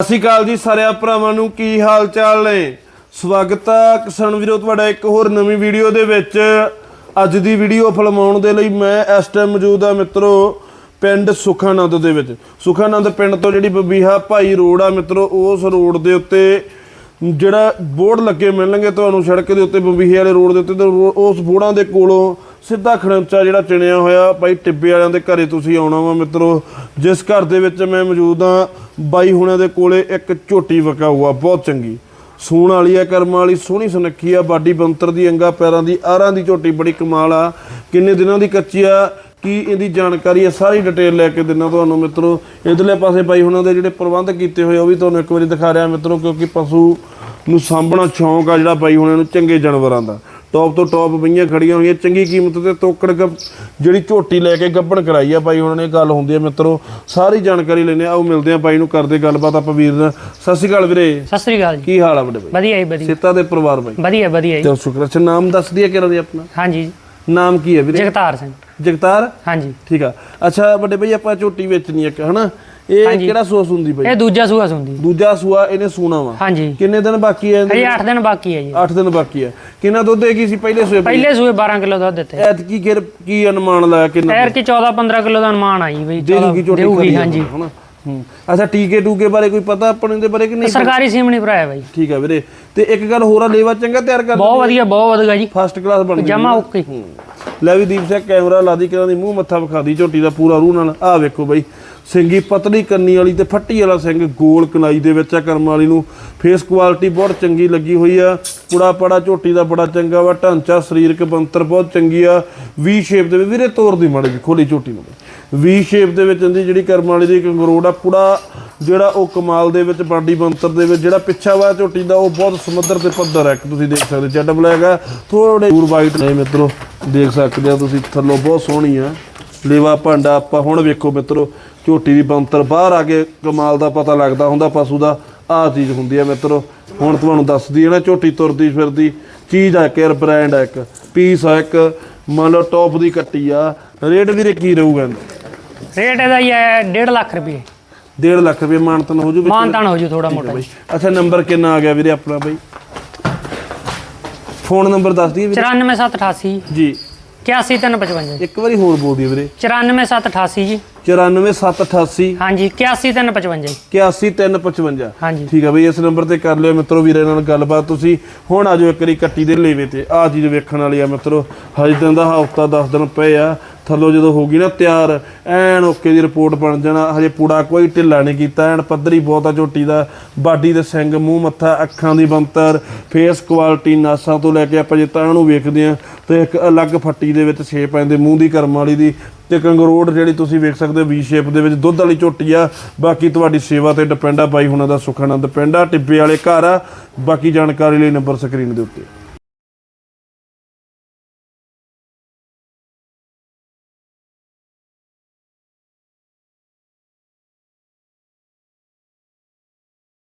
ਸਤਿ ਸ਼੍ਰੀ ਅਕਾਲ ਜੀ ਸਾਰਿਆਂ ਭਰਾਵਾਂ ਨੂੰ, ਕੀ ਹਾਲ ਚਾਲ ਨੇ? ਸਵਾਗਤ ਹੈ ਕਿਸਾਨ ਵੀਰੋ, ਤੁਹਾਡਾ ਇੱਕ ਹੋਰ ਨਵੀਂ ਵੀਡੀਓ ਦੇ ਵਿੱਚ। ਅੱਜ ਦੀ ਵੀਡੀਓ ਫਿਲਮਾਉਣ ਦੇ ਲਈ ਮੈਂ ਇਸ ਟਾਈਮ ਮੌਜੂਦ ਆ ਮਿੱਤਰੋ, ਪਿੰਡ ਸੁਖਾਨੰਦ ਦੇ ਵਿੱਚ। ਸੁਖਾਨੰਦ ਪਿੰਡ ਤੋਂ ਜਿਹੜੀ ਬਬੀਹਾ ਭਾਈ ਰੋਡ ਆ ਮਿੱਤਰੋ, ਉਸ ਰੋਡ ਦੇ ਉੱਤੇ ਜਿਹੜਾ ਬੋਰਡ ਲੱਗੇ ਮਿਲਣਗੇ ਤੁਹਾਨੂੰ ਸੜਕ ਦੇ ਉੱਤੇ ਬਬੀਹੇ ਵਾਲੇ ਰੋਡ ਦੇ ਉੱਤੇ, ਤੇ ਉਸ ਬੋਰਡਾਂ ਦੇ ਕੋਲੋਂ ਸਿੱਧਾ ਖੜੰਚਾ ਜਿਹੜਾ ਚਿਣਿਆ ਹੋਇਆ ਬਾਈ ਟਿੱਬੇ ਵਾਲਿਆਂ ਦੇ ਘਰੇ ਤੁਸੀਂ ਆਉਣਾ ਵਾ ਮਿੱਤਰੋ। ਜਿਸ ਘਰ ਦੇ ਵਿੱਚ ਮੈਂ ਮੌਜੂਦ ਹਾਂ, ਬਾਈ ਹੁਣਾਂ ਦੇ ਕੋਲੇ ਇੱਕ ਝੋਟੀ ਵਕਾਊ ਆ ਬਹੁਤ ਚੰਗੀ। ਸੂਣ ਵਾਲੀ ਆ ਕਰਮਾਂ ਵਾਲੀ, ਸੋਹਣੀ ਸੁਨੱਖੀ ਆ, ਬਾਡੀ ਬੰਤਰ ਦੀ, ਅੰਗਾ ਪੈਰਾਂ ਦੀ, ਆਰਾਂ ਦੀ ਝੋਟੀ ਬੜੀ ਕਮਾਲ ਆ। ਕਿੰਨੇ ਦਿਨਾਂ ਦੀ ਕੱਚੀ ਆ, ਕੀ ਇਹਦੀ ਜਾਣਕਾਰੀ ਹੈ ਸਾਰੀ ਡਿਟੇਲ ਲੈ ਕੇ ਦਿੰਨਾ ਤੁਹਾਨੂੰ ਮਿੱਤਰੋ। ਇਧਰਲੇ ਪਾਸੇ ਬਾਈ ਹੁਣਾਂ ਦੇ ਜਿਹੜੇ ਪ੍ਰਬੰਧ ਕੀਤੇ ਹੋਏ ਉਹ ਵੀ ਤੁਹਾਨੂੰ ਇੱਕ ਵਾਰੀ ਦਿਖਾ ਰਿਹਾ ਮਿੱਤਰੋ, ਕਿਉਂਕਿ ਪਸ਼ੂ ਨੂੰ ਸਾਂਭਣਾ ਸ਼ੌਂਕ ਆ ਜਿਹੜਾ ਬਾਈ ਹੁਣਾਂ ਨੂੰ ਚੰਗੇ ਜਾਨਵਰਾਂ ਦਾ। ਟੌਪ ਤੋਂ ਟੌਪ ਬਈਆਂ ਖੜੀਆਂ ਹੋਈਆਂ ਚੰਗੀ ਕੀਮਤ ਤੇ ਤੋਕੜ ਜਿਹੜੀ ਝੋਟੀ ਲੈ ਕੇ ਗੱਭਣ ਕਰਾਈ ਆ ਬਾਈ ਹੁਣਾਂ ਨੇ ਗੱਲ ਹੁੰਦੀ ਆ ਮਿੱਤਰੋ ਸਾਰੀ ਜਾਣਕਾਰੀ ਲੈਣੇ ਆ। ਉਹ ਮਿਲਦੇ ਆ ਬਾਈ ਨੂੰ ਕਰਦੇ ਗੱਲਬਾਤ ਆਪਾਂ ਵੀਰ ਨਾਲ। ਸਤਿ ਸ਼੍ਰੀ ਅਕਾਲ ਵੀਰੇ। ਸਤਿ ਸ੍ਰੀ ਅਕਾਲ ਜੀ। ਕੀ ਹਾਲ ਆ ਵੱਡੇ ਬਾਈ? ਵਧੀਆ ਜੀ ਵਧੀਆ ਸੀਤਾ ਦੇ ਪਰਿਵਾਰ ਬਾਈ? ਵਧੀਆ ਵਧੀਆ ਜੀ। ਚਲ ਸ਼ੁਕਰ ਅੱਛਾ ਨਾਮ ਦੱਸ ਦਈਏ ਕਿਹੜਾ ਦੀ ਆਪਣਾ। ਹਾਂਜੀ। ਨਾਮ ਕੀ ਹੈ ਵੀਰੇ? ਜਗਤਾਰ ਸਿੰਘ। ਜਗਤਾਰ? ਹਾਂਜੀ। ਠੀਕ ਆ। ਅੱਛਾ ਵੱਡੇ ਬਈ ਆਪਾਂ ਝੋਟੀ ਵੇਚਣੀ ਇੱਕ ਹਨਾ? ਇਹ ਕਿਹੜਾ ਹੁੰਦੀ ਬਈ ਇਹ ਦੂਜਾ ਸੂਆ ਸੁੰਦੀ। ਦੂਜਾ ਸੂਆ ਇਹਨੇ ਸੂਣਾ ਵਾ। ਹਾਂਜੀ। ਕਿੰਨੇ ਦਿਨ ਬਾਕੀ ਹੈ ਹਜੇ 8 ਦਿਨ ਬਾਕੀ ਹੈ ਜੀ। 8 ਦਿਨ ਬਾਕੀ ਹੈ। ਕਿੰਨਾ ਦੁੱਧ ਦੇਗੀ ਸੀ ਪਹਿਲੇ ਸੂਏ ਪਹਿਲੇ ਸੂਏ 12 ਕਿਲੋ ਦੁੱਧ ਦਿੱਤੇ। ਐਤ ਕੀ ਗਿਰ ਕੀ ਅਨੁਮਾਨ ਲਾਇਆ ਕਿੰਨਾ ਐਰ ਕੀ? 14 15 ਕਿਲੋ ਦਾ ਅਨੁਮਾਨ ਆਈ ਬਈ ਦੇਗੀ ਝੋਟੀ ਦੇਊਗੀ ਹਾਂਜੀ। ਹਨਾ? ਹੂੰ। ਅੱਛਾ ਟੀਕੇ ਟੂਕੇ ਬਾਰੇ ਕੋਈ ਪਤਾ ਆਪਣੇ ਦੇ ਬਾਰੇ ਕਿ ਨਹੀਂ? ਸਰਕਾਰੀ ਸੀਮਣੀ ਭਰਾਇਆ ਬਾਈ। ਠੀਕ ਹੈ ਵੀਰੇ। ਤੇ ਇੱਕ ਗੱਲ ਹੋਰ ਆ ਲੇਵਾ ਚੰਗਾ ਤਿਆਰ ਕਰ ਬਹੁਤ ਵਧੀਆ ਬਹੁਤ ਵਧੀਆ ਜੀ। ਫਸਟ ਕਲਾਸ ਬਣ ਗਈ। ਜਮਾ ਓਕੇ। ਲੈ ਵੀ ਦੀਪ ਸਿੰਘ ਕੈਮਰਾ ਲਾ ਦੀ ਕਿਰਾਂ ਦੀ ਮੂੰਹ ਮੱਥਾ ਵਿਖਾ ਦੀ ਝੋਟੀ ਦਾ ਪੂਰਾ ਰੂਹ ਨਾਲ। ਆਹ ਵੇਖੋ ਬਈ। ਸਿੰਗੀ ਪਤਲੀ ਕੰਨੀ ਵਾਲੀ ਤੇ ਫੱਟੀ ਵਾਲਾ ਸਿੰਘ ਗੋਲ ਕਨਾਈ ਦੇ ਵਿੱਚ ਆ ਕਰਮ ਵਾਲੀ ਨੂੰ। ਫੇਸ ਕੁਆਲਿਟੀ ਬਹੁਤ ਚੰਗੀ ਲੱਗੀ ਹੋਈ ਆ। ਪੁੜਾ ਪੜਾ, ਝੋਟੀ ਦਾ ਬੜਾ ਚੰਗਾ ਵਾ, ਢਾਂਚਾ, ਸਰੀਰਕ ਬੰਤਰ ਬਹੁਤ ਚੰਗੀ ਆ। ਵੀ ਸ਼ੇਪ ਦੇ ਵਿੱਚ ਵੀਰੇ ਤੋਰ ਦੀ ਮਾੜੀ ਜਿਹੀ, ਖੋਲੀ ਝੋਟੀ ਨੂੰ। ਵੀ ਸ਼ੇਪ ਦੇ ਵਿੱਚ ਇਹਦੀ ਜਿਹੜੀ ਕਰਮ ਵਾਲੀ ਦੀ ਕੰਗਰੋੜ ਆ, ਪੁੜਾ ਜਿਹੜਾ ਉਹ ਕਮਾਲ ਦੇ ਵਿੱਚ, ਬਾਡੀ ਬੰਤਰ ਦੇ ਵਿੱਚ, ਜਿਹੜਾ ਪਿੱਛਾ ਵਾ ਝੋਟੀ ਦਾ, ਉਹ ਬਹੁਤ ਸਮੁੰਦਰ ਤੇ ਪੱਧਰ ਹੈ ਇੱਕ ਤੁਸੀਂ ਦੇਖ ਸਕਦੇ ਜੱਟ ਬਲੈਕ ਆ ਥੋੜੇ ਦੂਰ ਵਾਈਟ ਨੇ ਮਿੱਤਰੋ, ਦੇਖ ਸਕਦੇ ਆ ਤੁਸੀਂ, ਥੱਲੋਂ ਬਹੁਤ ਸੋਹਣੀ ਆ। ਲੇਵਾ ਭਾਂਡਾ ਆਪਾਂ ਹੁਣ ਵੇਖੋ ਮਿੱਤਰੋ ਝੋਟੀ ਦੀ ਬੰਤਰ ਬਾਹਰ ਆ ਕੇ ਕਮਾਲ ਦਾ ਪਤਾ ਲੱਗਦਾ ਹੁੰਦਾ ਪਸ਼ੂ ਦਾ ਆਹ ਚੀਜ਼ ਹੁੰਦੀ ਆ ਮਿੱਤਰੋ। ਹੁਣ ਤੁਹਾਨੂੰ ਦੱਸਦੀ ਹੈ ਨਾ ਝੋਟੀ ਤੁਰਦੀ ਫਿਰਦੀ ਚੀਜ਼ ਆ ਕੇਅਰ ਬ੍ਰਾਂਡ ਆ ਇੱਕ ਪੀਸ ਆ ਇੱਕ ਮੰਨ ਲਓ ਟੌਪ ਦੀ ਕੱਟੀ ਆ ਰੇਟ ਵੀਰੇ ਕੀ ਰਹੂਗਾ? ਰੇਟ ਇਹਦਾ ਹੀ ਹੈ 1.5 ਲੱਖ ਰੁਪਏ। 1.5 ਲੱਖ ਰੁਪਏ ਮਾਨਤਨ ਹੋ ਜੂ ਵਿੱਚ? ਮਾਨਤਾਨ ਹੋ ਜੂ ਥੋੜਾ ਮੋਟਾ ਬਈ। ਅੱਛਾ ਨੰਬਰ ਕਿੰਨਾ ਆ ਗਿਆ ਵੀਰੇ ਆਪਣਾ ਬਈ? ਫੋਨ ਨੰਬਰ ਦੱਸ ਦਈਏ ਵੀਰੇ? 94788 ਜੀ। 81355 ਇੱਕ ਵਾਰੀ ਹੋਰ ਬੋਲ ਦਿਓ ਵੀਰੇ। 94788 ਜੀ। 94788 ਹਾਂਜੀ 81355 81355 ਹਾਂਜੀ। ਠੀਕ ਆ ਬਈ ਇਸ ਨੰਬਰ ਤੇ ਕਰ ਲਿਓ ਮਿੱਤਰੋ ਵੀਰੇ ਨਾਲ ਗੱਲਬਾਤ ਤੁਸੀਂ। ਹੁਣ ਆਜੋ ਇੱਕ ਵਾਰੀ ਕੱਟੀ ਦੇ ਲੇਵੇ ਤੇ। ਆਹ ਚੀਜ਼ ਵੇਖਣ ਵਾਲੀ ਆ ਮਿੱਤਰੋ। ਹਜੇ ਦਿਨ ਦਾ ਹਫਤਾ 10 ਦਿਨ ਪਏ ਆ। ਥੱਲੋਂ ਜਦੋਂ ਹੋਗੀ ਨਾ ਤਿਆਰ ਐਨ ਓਕੇ ਦੀ ਰਿਪੋਰਟ ਬਣ ਜਾਣਾ। ਹਜੇ ਪੂੜਾ ਕੋਈ ਢਿੱਲਾ ਨਹੀਂ ਕੀਤਾ। ਐਨ ਪੱਧਰੀ ਬਹੁਤ ਆ ਝੋਟੀ ਦਾ। ਬਾਡੀ ਦੇ ਸਿੰਘ ਮੂੰਹ ਮੱਥਾ ਅੱਖਾਂ ਦੀ ਬੰਤਰ ਫੇਸ ਕੁਆਲਿਟੀ ਨਾਸਾਂ ਤੋਂ ਲੈ ਕੇ ਆਪਾਂ ਜੇ ਤਾਂ ਇਹਨੂੰ ਵੇਖਦੇ ਆ। ਤੇ ਇੱਕ ਅਲੱਗ ਫੱਟੀ ਦੇ ਵਿੱਚ ਸ਼ੇਪ ਪੈਂਦੇ, ਮੂੰਹ ਦੀ ਕਰਮ ਵਾਲੀ ਦੀ ਤੇ ਕੰਗਰੋੜ ਜਿਹੜੀ ਤੁਸੀਂ ਵੇਖ ਸਕਦੇ ਹੋ ਵੀ ਸ਼ੇਪ ਦੇ ਵਿੱਚ ਦੁੱਧ ਵਾਲੀ ਝੋਟੀ ਆ। ਬਾਕੀ ਤੁਹਾਡੀ ਸੇਵਾ ਤੇ ਡਿਪੈਂਡ ਆ ਬਾਈ ਹੁਣਾਂ ਦਾ ਸੁਖਾਨੰਦ ਪਿੰਡ ਆ, ਟਿੱਬੇ ਵਾਲੇ ਘਰ ਆ। ਬਾਕੀ ਜਾਣਕਾਰੀ ਲਈ ਨੰਬਰ ਸਕਰੀਨ ਦੇ ਉੱਤੇ।